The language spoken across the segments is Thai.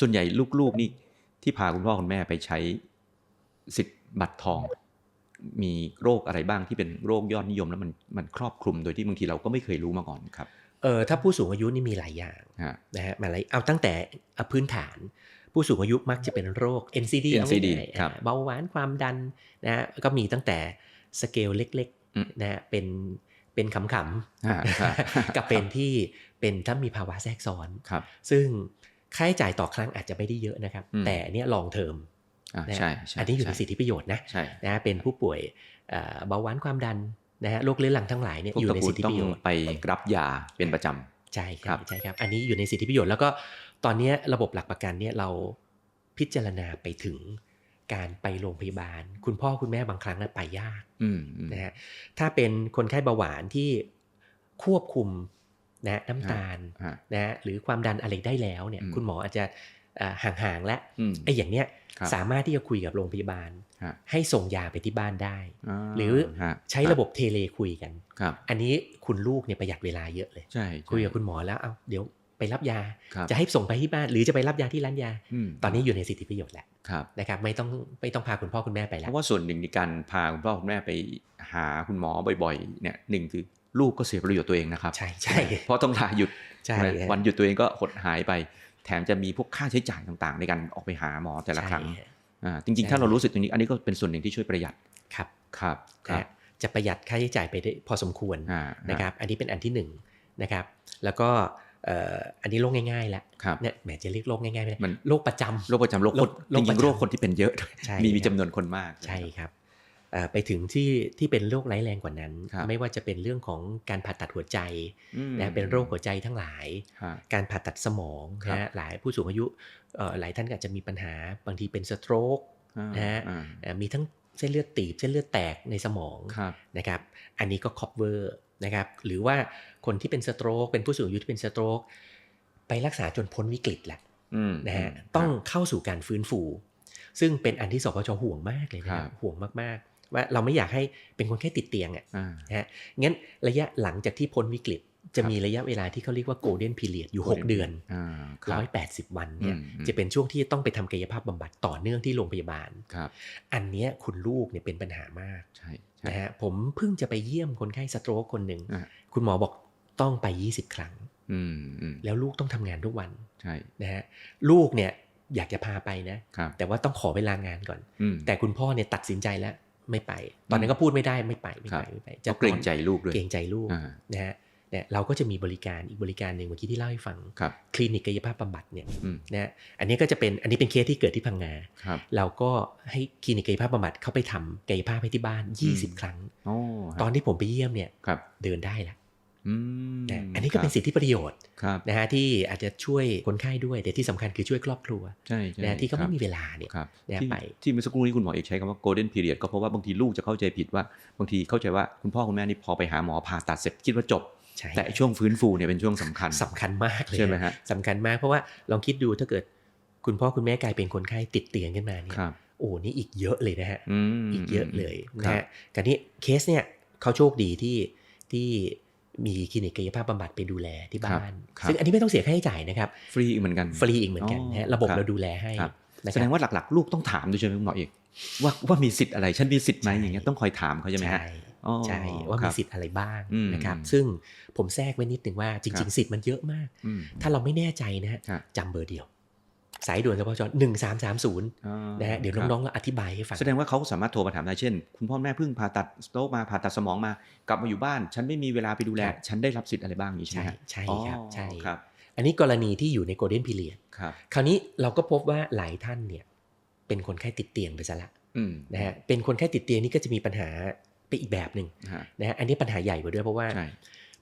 ส่วนใหญ่ลูกๆนี่ที่พาคุณพ่อคุณแม่ไปใช้สิทธิ์บัตรทอง มีโรคอะไรบ้างที่เป็นโรคยอดนิยมแล้วมันมันครอบคลุมโดยที่บางทีเราก็ไม่เคยรู้มาก่อนครับเออถ้าผู้สูงอายุนี่มีหลายอย่างฮะนะฮะมาหลายเอาตั้งแต่เอาพื้นฐาน ผู้สูงอายุมักจะเป็นโรค NCD เอา NCD ง่ายๆครับอ่าเบาหวานความดันนะฮะก็มีตั้งแต่สเกลเล็กอืมๆนะฮะเป็นเป็นขำฮะฮะๆกับเป็นที่เป็นถ้ามีภาวะแทรกซ้อนครับซึ่ง ค่าใช้จ่ายต่อครั้งอาจจะไม่ได้เยอะนะครับอืมแต่อันเนี้ลองเทอมอ่านะฮะใช่ใช่อันนี้อยู่ในช่สิทธิประโยชน์นะใช่นะฮะเป็นผู้ป่วยเอ่อเบาหวานความดันนะฮะโรคเรื้อรังทั้งหลายเนี่ยพวกอยู่ตระในกูสิลทธิต้อปงระโยชน์ไปรับยาเป็นประจำใช่คครัรับบใช่ครับ อันนี้อยู่ในสิทธิประโยชน์แล้วก็ตอนเนี้ยระบบหลักประกันเนี่ยเราพิจารณาไปถึงการไปโรงพยาบาล คุณพ่อคุณแม่บางครั้งนะไปยากอืมอืมนะฮะถ้าเป็นคนไข้เบาหวานที่ควบคุม นะฮะน้ำตาลฮะนะฮะหรือความดันอะไรได้แล้วเนี่ยอืมคุณหมออาจจะเอ่อห่างๆและอืมไอ้อย่างเนี้ยครับสามารถที่จะคุยกับโรงพยาบาลฮะให้ส่งยาไปที่บ้านได้าหรือฮะใช้ระบบเทเลคุยกันครับอันนี้คุณลูกเนี่ยประหยัดเวลาเยอะเลยใช่ใช่คุยกับคุณหมอแล้วเอาเดี๋ยวไปรับยาครับจะให้ส่งไปที่บ้าน หรือจะไปรับยาที่ร้านยามตอนนี้อยู่ในสิทธิประโยชน์แล้วครับนะครับไม่ต้องไม่ต้องพาคุณพ่อคุณแม่ไปเพแล้วราะว่าส่วนหนึ่งในการพาคุณพ่อคุณแม่ไปหาคุณหมอบ่อยๆเนี่ยหนึ่งคือ ลูกก็เสียประโยชน์ตัวเองนะครับ ใช่ใช่เพราะต้องลาหยุดใช่ไหมฮะวันหยุดตัวเองก็หดหายไป แถมจะมีพวกค่าใช้จ่ายต่างๆ ในการออกไปหาหมอแต่ละครั้งใช่ฮะอ่าจริงๆ ถ้าเรารู้สึกตรงนี้ อันนี้ก็เป็นส่วนหนึ่งที่ช่วยประหยัดครับครับคนะรับฮะจะประหยัดค่าใช้จ่ายไปได้พอสมควรอ่านะครับ อันนี้เป็นอันที่หนึ่งนะครับ แล้วก็เอ่ออันนี้โรคง่ายๆแล้วครับเนี่ยแหมจะเรียกโรคง่ายๆไม่ได้มันโรคประจำโรคประจำโรคคนโรจคประริงจำๆโรคคนที่เป็นเยอะด้วยใช่มีมีครับจำนวนคนมากใช่ครับเอ่อ ไปถึงที่ที่เป็นโรคร้ายแรงกว่านั้นครับไม่ว่าจะเป็นเรื่องของการผ่าตัดหัวใจอืมนะเป็นโรคหัวใจทั้งหลายฮะการผ่าตัดสมองครับนะฮะหลายผู้สูงอายุเอ่อหลายท่านก็อาจจะมีปัญหาบางทีเป็นสโตรกอ่านะฮะอ่าเอ่อมีทั้งเส้นเลือดตีบเส้นเลือดแตกในสมองครับนะครับอันนี้ก็ cover นะครับหรือว่าคนที่เป็นสโตรกเป็นผู้สูงอายุที่เป็นสโตรกไปรักษาจนพ้นวิกฤตแหละอืมนะฮะมต้องเข้าสู่การฟื้นฟู ซึ่งเป็นอันที่สพชห่วงมากเลยนะคครัรับบห่วงมากๆ ว่าเราไม่อยากให้เป็นคนแค่ติดเตียงอะอ่านะฮะงั้นระยะหลังจากที่พ้นวิกฤตจะครับมีระยะเวลาที่เขาเรียกว่า golden period อยู่ Golden 6เดือนอ่าครับร้อยแปดสิบวันเนี่ยอืมอืมจะเป็นช่วงที่ต้องไปทำกายภาพบำบัดต่อเนื่องที่โรงพยาบาลครับอันเนี้ยคุณลูกเนี่ยเป็นปัญหามากใช่ใช่นะฮะผมเพิ่งจะไปเยี่ยมคนไข้สโตรกคนหนึ่งอ่าคุณหมอบอกต้องไป 20 ครั้งอืมอืมแล้วลูกต้องทำงานทุกวันใช่นะฮะลูกเนี่ยอยากจะพาไปนะครับแต่ว่าต้องขอเวลางานก่อนอืมแต่คุณพ่อเนี่ยตัดสินใจแล้ว ไม่ไป ตอนนั้นก็พูดไม่ได้ไม่ไปไม่ครัไปบไม่ไปจะเกรงใจลูกด้วยเกรงใจลูกอ่านะฮะเนี่ยเราก็จะมีบริการอีกบริการหนึ่งเมื่อกี้ที่เล่าให้ฟังครับคลินิกกายภาพบำบัดเนี่ยอืมนะฮะอันนี้ก็จะเป็นอันนี้เป็นเคสที่เกิดที่พังงาครับเราก็ให้คลินิกกายภาพบำบัดเข้าไปทำกายภาพให้ที่บ้านอืม20 ครั้งโอ้ตอนที่ผมไปเยี่ยมเนี่ยครับเดินได้แล้ว อืมนะอันนี้ก็เป็นสิทธิประโยชน์ครับนะฮะที่อาจจะช่วยคนไข้ด้วยแต่ที่สำคัญคือช่วยครอบครัวใช่ใช่นะฮะที่เขาครัไม่บมีเวลาเนี่ยครับเนี่ยที่ไปที่เมื่อสักครู่นี้คุณหมอเอกใช้คำว่า golden period ก็เพราะว่าบางทีลูกจะเข้าใจผิดว่าบางทีเข้าใจว่าคุณพ่อคุณแม่นี่พอไปหาหมอผ่าตัดเสร็จคิดว่าจบใช่แต่ไอ้ช่วงฟื้นฟูเนี่ยเป็นช่วงสำคัญสำคัญมากเลยใช่ไหมฮะสำคัญมากเพราะว่าลองคิดดูถ้าเกิด คุณพ่อคุณแม่กลายเป็นคนไข้ติดเตียงขึ้นมาเนี่ยครับโอ้นี่อีกเยอะเลยนะฮะอืมอีกเยอะเลยคนะรับฮะการนี้เคสเนี่ยเขาโชคดีที่ที่ มีคลินิกกายภาพบำบัดไปดูแลที่บ้านครับซึ่งอันนี้ไม่ต้องเสียค่าใช้จ่ายนะครับ ฟรีอีกเหมือนกัน ฟรีอีกเหมือนกันนะฮะอ๋อระบบครับเราดูแลให้ครับนะคแสรับดงว่าหลักๆ ลูกต้องถามด้วยใช่ไหมคุณหมอเอกว่าว่ามีสิทธิ์อะไร ฉันมีสิทธิ์ไหมใช่อย่างเงี้ยต้องคอยถามเขาใช่ไหมฮะใช่อ๋อใช่ว่าคมีรับสิทธิ์อะไรบ้างอืมนะครับอืมซึ่งผมแทรกไว้นิดหนึ่งว่าจครัริงบๆสิทธิ์มันเยอะมากอืมถ้าเราไม่แน่ใจนะฮะครับจำเบอร์เดียว สายด่วนสปชหนึ่งสามสามศูนย์อ๋อนะฮะเดี๋ยวครับน้องๆเราอธิบายให้ฟัง แสดงว่าเขาสามารถโทรมาถามได้เช่น คุณพ่อแม่เพิ่งผ่าตัดสโตรกมาผ่าตัดสมองมากลับมาอยู่บ้าน ฉันไม่มีเวลาไปดูแลครับฉันได้รับสิทธิ์อะไรบ้างอย่างนี้ใช่ไหใช่มฮะใช่ครับอ๋อใช่ครับ อันนี้กรณีที่อยู่ในโกลเด้นพีเรียดครับคราวนี้เราก็พบว่าหลายท่านเนี่ยเป็นคนไข้ติดเตียงไปซะละอืมนะฮะเป็นคนไข้ติดเตียงนี่ก็จะมีปัญหาไปอีกแบบหนึ่งฮะนะฮะอันนี้ปัญหาใหญ่กว่าด้วยเพราะว่าใช่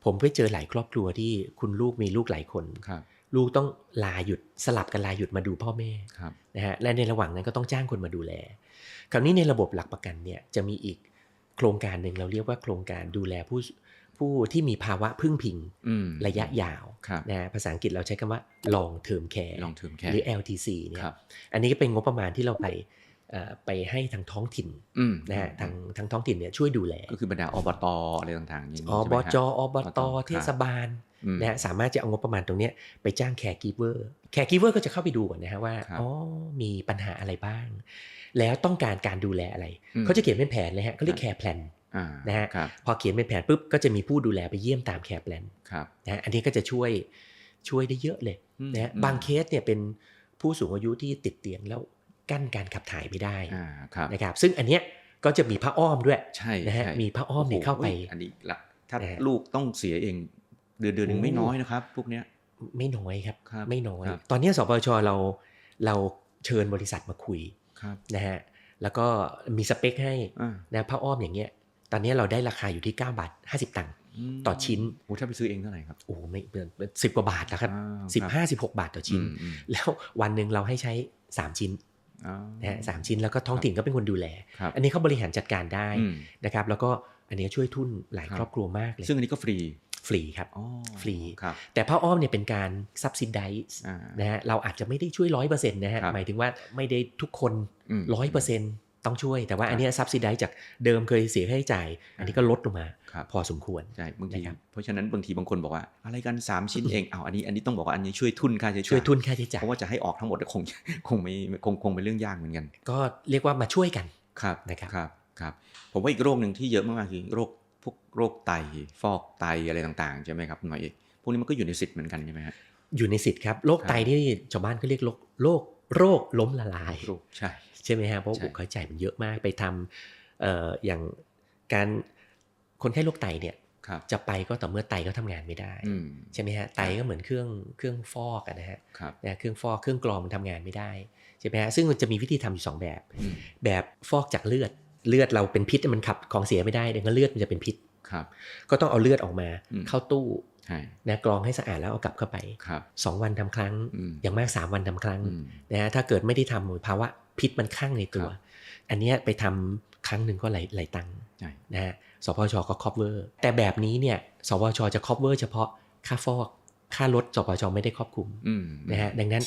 ผมไปเจอหลายครอบครัวที่คุณลูกมีลูกหลายคนครับ ลูกต้องลาหยุดสลับกันลาหยุดมาดูพ่อแม่ครับนะฮะและในระหว่างนั้นก็ต้องจ้างคนมาดูแล คราวนี้ในระบบหลักประกันเนี่ยจะมีอีกโครงการหนึ่งเราเรียกว่าโครงการดูแลผู้ผู้ที่มีภาวะพึ่งพิงอืมระยะยาวครับนะฮะภาษาอังกฤษเราใช้คำว่า long term care ลองถึงแค่หรือ LTC เนี่ยครับอันนี้ก็เป็นงบประมาณที่เราไปเอ่อไปให้ทางท้องถิ่นอืมนะฮะทางทางท้องถิ่นเนี่ยช่วยดูแล ก็คือบรรดาอบตอะไรต่างๆอย่างนี้อใช่บไหมฮะจอบตครับเทศบาลอืม นะฮะสามารถจะเอางบประมาณตรงเนี้ยไปจ้างแคร์กีเวอร์แแคร์กิเวอร์ก็จะเข้าไปดูก่อนนะฮะว่าครับอ๋อมีปัญหาอะไรบ้าง แล้วต้องการการดูแลอะไรอืมเขาจะเขียนเป็นแผนเลยฮะเขาเรียกครับแคร์แพลนอ่านะฮะครับพอเขียนเป็นแผนปุ๊บก็จะมีผู้ดูแลไปเยี่ยมตามแคร์แพลนครับนะฮะอันนี้ก็จะช่วยช่วยได้เยอะเลยอืมนะฮะอืมบางเคสเนี่ยเป็นผู้สูงอายุที่ติดเตียงแล้วกั้นการขับถ่ายไม่ได้อ่าครับนะครับ ซึ่งอันเนี้ยก็จะมีผ้าอ้อมด้วยใช่นะฮะใช่มีผ้าอ้อมเนี่ยเข้าไปโอ้โหอันนี้ละถ้านะฮะลูกต้องเสียเอง เดือนเดือนหนึ่งโอ้ไม่น้อยนะครับ พวกเนี้ยไม่น้อยครับครับไม่น้อยครับตอนเนี้ยสปชเราเราเชิญบริษัทมาคุยครับนะฮะแล้วก็มีสเปคให้อ่านะผ้าอ้อมอย่างเงี้ย ตอนเนี้ยเราได้ราคาอยู่ที่ 9 บาท 50 ตังค์มต่อชิ้นโอ้ถ้าไปซื้อเองเท่าไหร่ครับโอ้ไม่สิบกว่าบาทแล้วครับอ่าสิบครับห้าสิบหกบาทต่อชิ้นอืมอืมแล้ววันหนึ่งเราให้ใช้3ชิ้นอ๋อนะฮะสามชิ้นแล้วก็ท้องถิ่นก็เป็นคนดูแลครับอันนี้เขาบริหารจัดการได้อืมนะครับ แล้วก็อันนี้ช่วยทุนหลายครับครอบครัวมากเลย ซึ่งอันนี้ก็ฟรี ฟรีครับอ๋อฟรีครับแต่ผ้าอ้อมเนี่ยเป็นการ subsidize อ่านะฮะเราอาจจะไม่ได้ช่วยร้อยเปอร์เซ็นต์นะฮะครับหมายถึงว่าไม่ได้ทุกคนมร้อยเปอร์เซ็นต์ต้องช่วย แต่ว่าครับอันเนี้ย subsidize จากเดิมเคยเสียค่าใช้จ่าย อันนี้ก็ลดลงมาครับพอสมควรใช่บางทีนะครับเพราะฉะนั้นบางทีบางคนบอกว่า อะไรกันสามชิ้นเองเอาอันนี้อันนี้ต้องบอกว่าอันนี้ช่วยทุนค่าใช้จ่ายช่วยทุนค่าใช้จ่าเพยราะว่าจะให้ออกทั้งหมดคงคงไม่คงคงเป็นเรื่องยากเหมือนกัน ก็เรียกว่ามาช่วยกันครับนะครับครับครับผมว่าอีกโรคหนึ่งที่เยอะมากๆคือโรค พวกโรคไตฟอกไตอะไรต่างๆใช่ไหมครับคุณหมอเอกพวกนี้มันก็อยู่ในสิทธิ์เหมือนกันใช่ไหมฮะอยู่ในสิทธิ์ครับโรคครับไตนี่ชาวบ้านเขาเรียกโรคโรคโรคล้มละลายโรคใช่ใช่ไหมฮะเพราะใช่บุคค่าใช้จ่ายมันเยอะมากไปทำเอ่ออย่างการคนไข้โรคไตเนี่ยครับจะไปก็ต่อเมื่อไตเขาทำงานไม่ได้อืมใช่ไหมฮะไตก็เหมือนเครื่องเครื่องฟอกอะนะฮะครับนะเครื่องฟอกเครื่องกรองมันทำงานไม่ได้ใช่ไหมฮะซึ่งมันจะมีวิธีทำอยู่สองแบบอืมแบบฟอกจากเลือด เลือดเราเป็นพิษมันขับของเสียไม่ได้ดังนั้นเลือดมันจะเป็นพิษครับ ก็ต้องเอาเลือดออกมาอืมเข้าตู้ใช่นะกรองให้สะอาดแล้วเอากลับเข้าไปครับสองวันทำครั้งอืมอย่างมากสามวันทำครั้งอืมนะฮะถ้าเกิดไม่ได้ทำภาวะพิษมันข้างในตัวครับอันเนี้ยไปทำครั้งหนึ่งก็หลายหลายตังค์ใช่นะฮะสพชก็ cover แต่แบบนี้เนี่ยสพชจะ cover เฉพาะค่าฟอกค่ารถสพชไม่ได้ครอบคลุมอืมนะฮะดังนั้น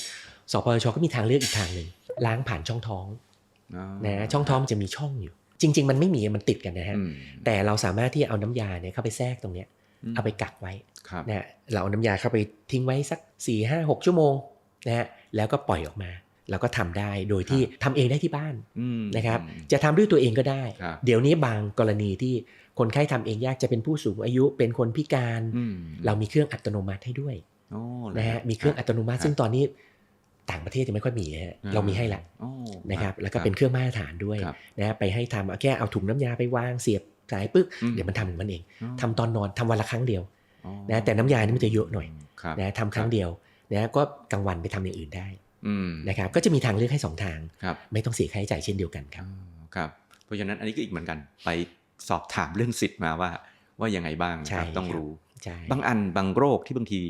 สพชก็มีทางเลือกอีกทางหนึ่งล้างผ่านช่องท้องอ๋อนะฮะช่องท้องมันจะมีช่องอยู่ จริง ๆ มันไม่มีมันติดกันนะฮะอืมแต่เราสามารถที่เอาน้ำยาเนี่ยเข้าไปแทรกตรงเนี้ยมเอาไปกักไว้ครับนะฮะเราเอาน้ำยาเข้าไปทิ้งไว้สัก4ี่ห้าหกชั่วโมงนะฮะแล้วก็ปล่อยออกมาเราก็ทำได้โดยที่ทำเองได้ที่บ้านอืมนะครับอืมจะทำด้วยตัวเองก็ได้ครับเดี๋ยวนี้บางกรณีที่คนไข้ทำเองยากจะเป็นผู้สูงอายุเป็นคนพิการอืมเรามีเครื่องอัตโนมัติให้ด้วยโอ้เหรอนะฮะมีเครื่องอัตโนมัติครับซึ่งตอนนี้ ต่างประเทศยังไม่ค่อยมีฮะเรามีให้ละโอ้นะครับ แล้วก็เป็นเครื่องมาตรฐานด้วยครับนะฮะไปให้ทำเอาแค่เอาถุงน้ำยาไปวางเสียบสายปึ๊บอืมเดี๋ยวมันทำของมันเองอ๋อทำตอนนอนทำวันละครั้งเดียวอ๋อนะแต่น้ำยานี่มันจะเยอะหน่อยครับนะทำครั้งเดียวนะก็กลางวันไปทำอย่างอื่นได้อืมนะครับก็จะมีทางเลือกให้สองทางครับไม่ต้องเสียค่าใช้จ่ายเช่นเดียวกันครับอ๋อครับเพราะฉะนั้นอันนี้ก็อีกเหมือนกันไปสอบถามเรื่องสิทธิ์มาว่าว่ายังไงบ้างนะใช่ครับต้องครับรู้ใช่บางอันบางโรคที่บางที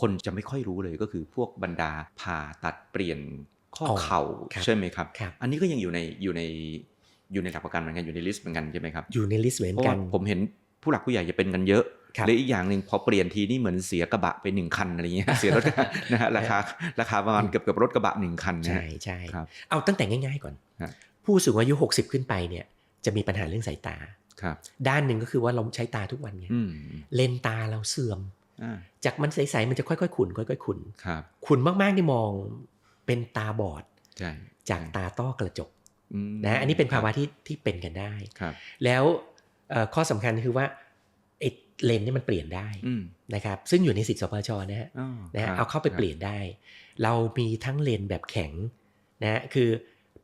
คนจะไม่ค่อยรู้เลยก็คือพวกบรรดาผ่าตัดเปลี่ยนข้อเข่าใช่ไหมครับครับ อันนี้ก็ยังอยู่ในอยู่ในอยู่ในหลักประกันเหมือนกันอยู่ในลิสต์เหมือนกันใช่ไหมครับอยู่ในลิสต์เหมือนเพราะกัว่านผมเห็นผู้หลักผู้ใหญ่จะเป็นกันเยอะครับและอีกอย่างหนึ่งพอเปลี่ยนทีนี่เหมือนเสียกระบะไปหนึ่งคันอะไรเงี้ยเสียรถนะฮะราคาราคาประมาณเกือบเกือบรถกระบะหนึ่งคันนะใช่ฮะใช่ครับเอาตั้งแต่ง่าย ๆก่อนฮะผู้สูงอายุ 60 ขึ้นไปเนี่ยจะมีปัญหาเรื่องสายตาครับ ด้านหนึ่งก็คือว่าเราใช้ตาทุกวันไงอืมเลนส์ตาเราเสื่อมอ่า จากมันใสๆมันจะค่อยๆขุนค่อยๆขุนครับขุนมากๆนี่มองเป็นตาบอดใช่จากตาต้อกระจกอืมนะอันนี้เป็นภาวะที่ที่เป็นกันได้ครับแล้วเอ่อข้อสำคัญคือว่าไอ้เลนส์นี่มันเปลี่ยนได้อืมนะครับ ซึ่งอยู่ในสิทธิสปชนะฮะอ๋อนะฮะครับเอาเข้าไปเปลี่ยนได้ เรามีทั้งเลนส์แบบแข็งนะฮะคือ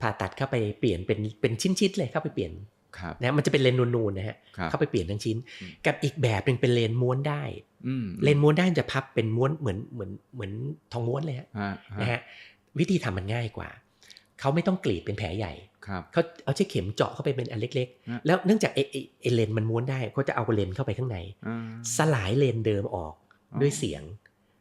ผ่าตัดเข้าไปเปลี่ยนเป็นเป็นชิ้นๆเลยเข้าไปเปลี่ยนครับ นะมันจะเป็นเลนส์นูนๆนะฮะครับเข้าไปเปลี่ยนทั้งชิ้นอืมกับอีกแบบหนึ่งเป็นเลนส์ม้วนได้อืมเลนส์ม้วนได้จะพับเป็นม้วนเหมือนเหมือนเหมือนทองม้วนเลยฮะฮะนะฮะวิธีทำมันง่ายกว่าเขาไม่ต้องกรีดเป็นแผลใหญ่ครับเขาเอาใช้เข็มเจาะเข้าไปเป็นอันเล็กฮะๆแล้วเนื่องจากไอ้ไอ้ไอ้เลนส์มันม้วนได้เขาจะเอาเลนส์เข้าไปข้างในอ่าสลายเลนส์เดิมออกด้วยเสียง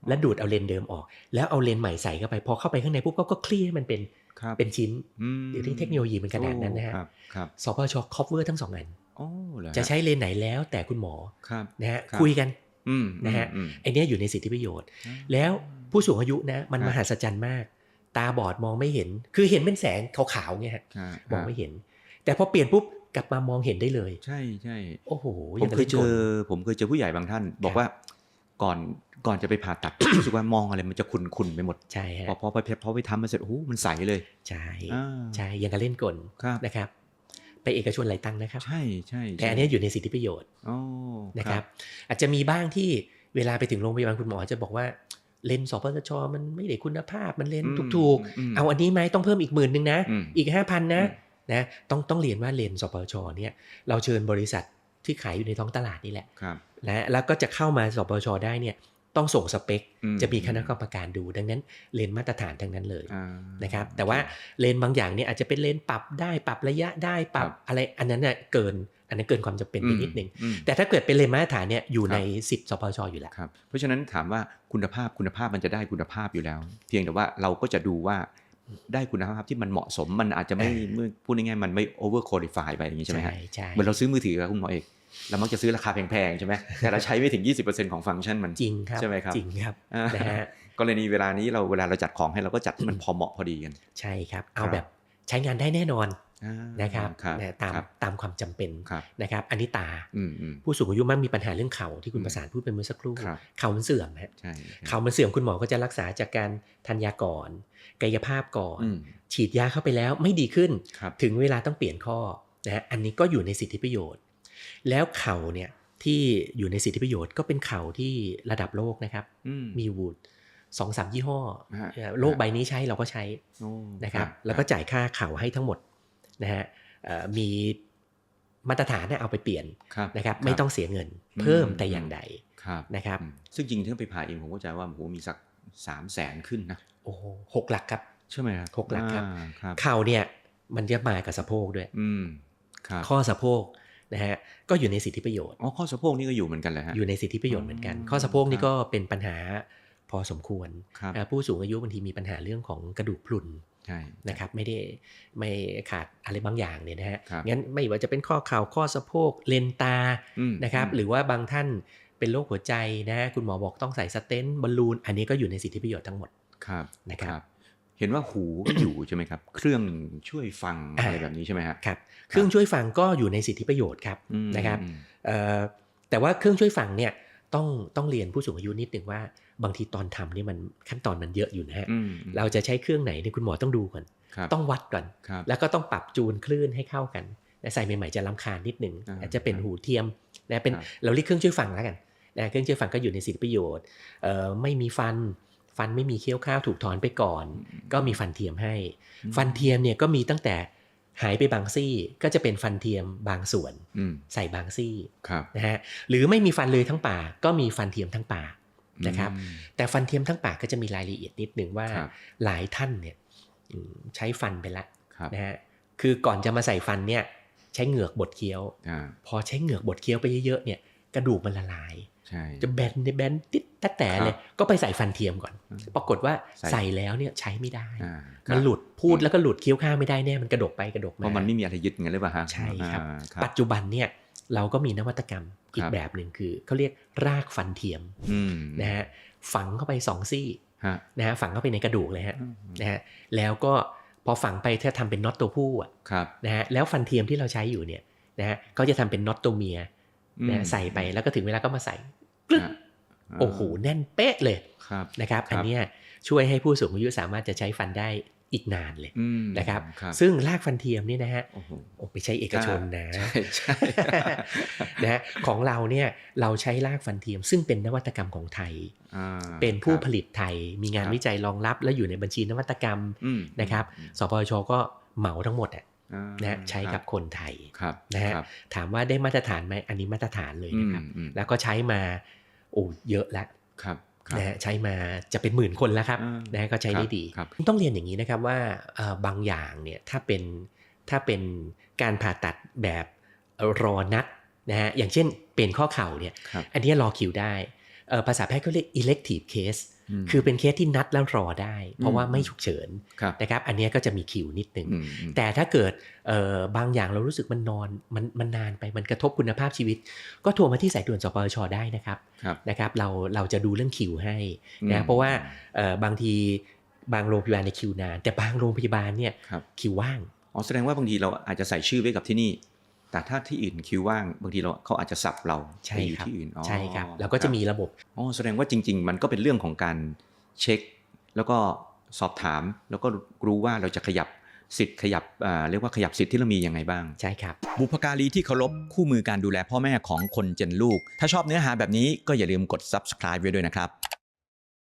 และดูดเอาเลนส์เดิมออก แล้วเอาเลนส์ใหม่ใส่เข้าไปพอเข้าไปข้างในปุ๊บก็ก็คลี่ให้มันเป็นครับ เป็นชิ้นอืมเดี๋ยวนี้เทคโนโลยีมันขนาดนั้นนะฮะโอ้ครับครับสพช cover ทั้งสองอันโอ้เหรอฮจะใช้เลนส์ไหนแล้วแต่คุณหมอครับนะฮะครับคุยกันอืมนะฮะอืมไอเนี้ยอยู่ในสิทธิประโยชน์อืมแล้วผู้สูงอายุนะมันครับมหัศจรรย์มาก ตาบอดมองไม่เห็น คือเห็นเป็นแสงขาวๆไงฮะครับมองไม่เห็น แต่พอเปลี่ยนปุ๊บกลับมามองเห็นได้เลย ใช่ใช่โอ้โหผมเคยเจางอกับผมเคยเจอผู้ใหญ่บางท่าน บอกว่า ก่อนก่อนจะไปผ่าตัดรู้สึกว่ามองอะไรมันจะขุ่นๆไปหมดใช่ฮะพอพอไปพอไปทำมาเสร็จโอ้โหมันใสเลยใช่อ่าใช่ยังกับเล่นกลครับนะครับ ไปเอกชนหลายตังค์นะครับ ใช่ใช่แต่อันเนี้ยอยู่ในสิทธิประโยชน์อ๋อนะครับ อาจจะมีบ้างที่เวลาไปถึงโรงพยาบาลคุณหมอจะบอกว่าเลนส์สปสชมันไม่ได้คุณภาพมันเลนส์ถูกๆมเอาอันนี้ไหมต้องเพิ่มอีกหมื่นหนึ่งนะอืมอีกห้าพันนะอืมนะต้องต้องเรียนว่าเลนส์สปชเนี่ยเราเชิญบริษัทที่ขายอยู่ในท้องตลาดนี่แหละครับ นะแล้วก็จะเข้ามาสปชได้เนี่ยต้องส่งสเปคอืมจะมีคณะกรรมการดู ดังนั้นเลนส์มาตรฐานทั้งนั้นเลยอ่านะครับ แต่ว่าเลนส์บางอย่างเนี่ยอาจจะเป็นเลนส์ปรับได้ปรับระยะได้ปรับครับอะไรอันนั้นน่ะเกินอันนั้นเกินความจำเป็นไปนิดนึงอืมแต่ถ้าเกิดเป็นเลนส์มาตรฐานเนี่ยอยู่ครับในสิทธิ์สปชอยู่แล้วครับเพราะฉะนั้นถามว่าคุณภาพคุณภาพมันจะได้คุณภาพอยู่แล้ว เพียงแต่ว่าเราก็จะดูว่าได้คุณภาพที่มันเหมาะสมมันอาจจะไม่อ่าเมื่อพูดง่ายๆมันไม่ over qualify ไปอย่างนี้ใช่ไหมฮะใช่เหมือนเราซื้อมือถือครับคุณหมอเอก เรามักจะซื้อราคาแพงๆใช่ไหมแต่เราใช้ไม่ถึง 20%ของฟังก์ชันมันจริงครับใช่ไหมครับจริงครับอ่านะฮะกรณีเวลานี้เราเวลาเราจัดของให้เราก็จัดที่มันพอเหมาะพอดีกัน ใช่ครับ เอาครับแบบใช้งานได้แน่นอนอ่านะครับครับนะตามครับตามความจำเป็นครับนะครับ อันนี้ตาอืมอืมผู้สูงอายุมักมีปัญหาเรื่องเข่าที่คุณอืมประสานพูดไปเมื่อสักครู่ครับเข่ามันเสื่อมฮะใช่เข่ามันเสื่อมคุณหมอก็จะรักษาจากการทานยาก่อน กายภาพก่อนอืมฉีดยาเข้าไปแล้วไม่ดีขึ้นครับถึงเวลาต้องเปลี่ยนข้อนะฮะอันนี้ก็อยู่ในสิทธิประโยชน์ แล้วเข่าเนี่ยที่อยู่ในสิทธิประโยชน์ก็เป็นเข่าที่ระดับโลกนะครับอืมมีวูดสองสามยี่ห้อฮะโลกใบนี้ใช้เราก็ใช้โอ้นะครับ แล้วก็จ่ายค่าเข่าให้ทั้งหมดนะฮะเอ่อมีมาตรฐานเนี่ยเอาไปเปลี่ยนครับนะครับครับ ไม่ต้องเสียเงินเพิ่มอืมแต่อย่างใดครับนะครับอืมซึ่งจริงถ้าไปผ่าเองผมก็จะว่าโอ้โหมีสักสามแสนขึ้นนะโอ้โหหกหลักครับใช่ไหมครับหกหลักครับอ่าครับเข่าเนี่ยมันจะมากับสะโพกด้วยอืมครับข้อสะโพก นะฮะก็อยู่ในสิทธิประโยชน์อ๋อข้อสะโพกนี่ก็อยู่เหมือนกันเลยฮะอยู่ในสิทธิประโยชน์เหมือนกันอืมข้อสะโพกนี่ครับก็เป็นปัญหาพอสมควรครับนะผู้สูงอายุบางทีมีปัญหาเรื่องของกระดูกพรุนใช่นะครับไม่ได้ไม่ขาดอะไรบางอย่างเนี่ยนะฮะครับงั้นไม่ว่าจะเป็นข้อเข่าข้อสะโพกเลนตาอืมนะครับอืมหรือว่าบางท่านเป็นโรคหัวใจนะคุณหมอบอกต้องใส่สเตนต์บอลลูน อันนี้ก็อยู่ในสิทธิประโยชน์ทั้งหมดครับนะครับ เห็นว่าหูก็อยู่ใช่ไหมครับ เครื่องช่วยฟังอ่าอะไรแบบนี้ใช่ไหมฮะครับเครื่องช่วยฟังก็อยู่ในสิทธิประโยชน์ครับอืมนะครับอืมเอ่อแต่ว่าเครื่องช่วยฟังเนี่ยต้องต้องเรียนผู้สูงอายุนิดหนึ่งว่า บางทีตอนทำเนี่ยมันขั้นตอนมันเยอะอยู่นะฮะอืมเราจะใช้เครื่องไหนเนี่ยคุณหมอต้องดูก่อนครับต้องวัดก่อนครับแล้วก็ต้องปรับจูนคลื่นให้เข้ากันนะใส่ใหม่ๆจะลำคาญนิดหนึ่งอ่าอาจจะเป็นหูเทียมนะเป็นครับเราเรียกเครื่องช่วยฟังแล้วกันนะเครื่องช่วยฟังก็อยู่ในสิทธิประโยชน์เอ่อไม่มีฟัน ฟันไม่มีเคี้ยวข้าวถูกถอนไปก่อน ก็มีฟันเทียมให้อืมฟันเทียมเนี่ยก็มีตั้งแต่หายไปบางซี่ก็จะเป็นฟันเทียมบางส่วนอืมใส่บางซี่ครับนะฮะหรือไม่มีฟันเลยทั้งปากก็มีฟันเทียมทั้งปากนะครับอืมแต่ฟันเทียมทั้งปากก็จะมีรายละเอียดนิดหนึ่งว่าครับหลายท่านเนี่ยอืมใช้ฟันไปละครับนะฮะคือก่อนจะมาใส่ฟันเนี่ย ใช้เหงือกบดเคี้ยวอ่าพอใช้เหงือกบดเคี้ยวไปเยอะๆเนี่ยกระดูกมันละลายใช่ จะแบนในแบนติดแต่แต่เลยครับก็ไปใส่ฟันเทียมก่อนอืมปรากฏว่าใส่ใส่แล้วเนี่ยใช้ไม่ได้อ่าคมัรับนหลุดพูดแล้วก็หลุดเคี้ยวข้าวไม่ได้แน่ มันกระดกไปกระดกเพมาราะมันไม่มีอะไรยึดเงินหรือเปล่าฮะ ใช่ครับอ่าครับ ปัจจุบันเนี่ยเราก็มีนวัตกรรมอีคกรับแบบหนึ่งคือเขาเรียกรากฟันเทียมอืมนะฮะฝังเข้าไปสองซี่ฮะนะฮะฝังเข้าไปในกระดูกเลยฮะอืมนะฮะแล้วก็พอฝังไปถ้าทำเป็นน็อตตัวผู้อะครับนะฮะแล้วฟันเทียมที่เราใช้อยู่เนี่ยนะฮะก็จะทำเป็นน็อตตัวเมีย นะฮะอืมใส่ไปแล้วก็ถึงเวลาก็มาใส่กลึ๊กฮะโอ้โหแน่นเป๊ะเลยครับนะครับครับ อันเนี้ยช่วยให้ผู้สูงอายุสามารถจะใช้ฟันได้อีกนานเลยอืมนะครับครับ ซึ่งรากฟันเทียมเนี่ยนะฮะโอ้โหโอ้ไม่ใช่เอกชนนะใช่ใช่นะฮะของเราเนี่ยเราใช้รากฟันเทียม ซึ่งเป็นนวัตกรรมของไทยอ่าเป็นผู้ครับผลิตไทย มีงานครับวิจัยรองรับและอยู่ในบัญชีนวัตกรรมอืมนะครับอืมสปชก็เหมาทั้งหมดอะอ่า นะฮะใช้กับคนไทยครับนะฮะครับถามว่าได้มาตรฐานไหมอันนี้มาตรฐานเลยนะครับอืมอืมแล้วก็ใช้มาโอ้เยอะแล้วครับครับนะฮะใช้มาจะเป็นหมื่นคนแล้วครับอ่านะฮะก็ใช้ได้ดีครับต้องเรียนอย่างนี้นะครับว่าเอ่อบางอย่างเนี่ยถ้าเป็นถ้าเป็นการผ่าตัดแบบรอนัดนะฮะอย่างเช่นเปลี่ยนข้อเข่าเนี่ยครับอันเนี้ยรอคิวได้เอ่อภาษาแพทย์เขาเรียก elective case ม คือเป็นเคสที่นัดแล้วรอได้ เพราะว่าอืมไม่ฉุกเฉินครับนะครับ อันเนี้ยก็จะมีคิวนิดนึงอืมอืมแต่ถ้าเกิดเอ่อบางอย่างเรารู้สึกมันนอนมันมันนานไปมันกระทบคุณภาพชีวิต ก็โทรมาที่สายด่วนสปชได้นะครับครับนะครับ เราเราจะดูเรื่องคิวให้อืมนะเพราะว่าเอ่อบางทีบางโรงพยาบาลในคิวนาน แต่บางโรงพยาบาลเนี่ยครับคิวว่างอ๋อแสดงว่าบางทีเราอาจจะใส่ชื่อไว้กับที่นี่ แต่ถ้าที่อื่นคิวว่างบางทีเราเขาอาจจะสับเราใช่ไปอยู่ครับที่อื่นอ๋อใช่ครับแล้วก็จะมีครับระบบอ๋อแสดงว่าจริง ๆ มันก็เป็นเรื่องของการเช็ค แล้วก็สอบถาม แล้วก็รู้ว่าเราจะขยับสิทธิ์ขยับอ่าเรียกว่าขยับสิทธิ์ที่เรามียังไงบ้าง ใช่ครับ บุพการีที่เคารพคู่มือการดูแลพ่อแม่ของคนเจนลูก ถ้าชอบเนื้อหาแบบนี้ก็อย่าลืมกด subscribe ไว้ด้วยนะครับ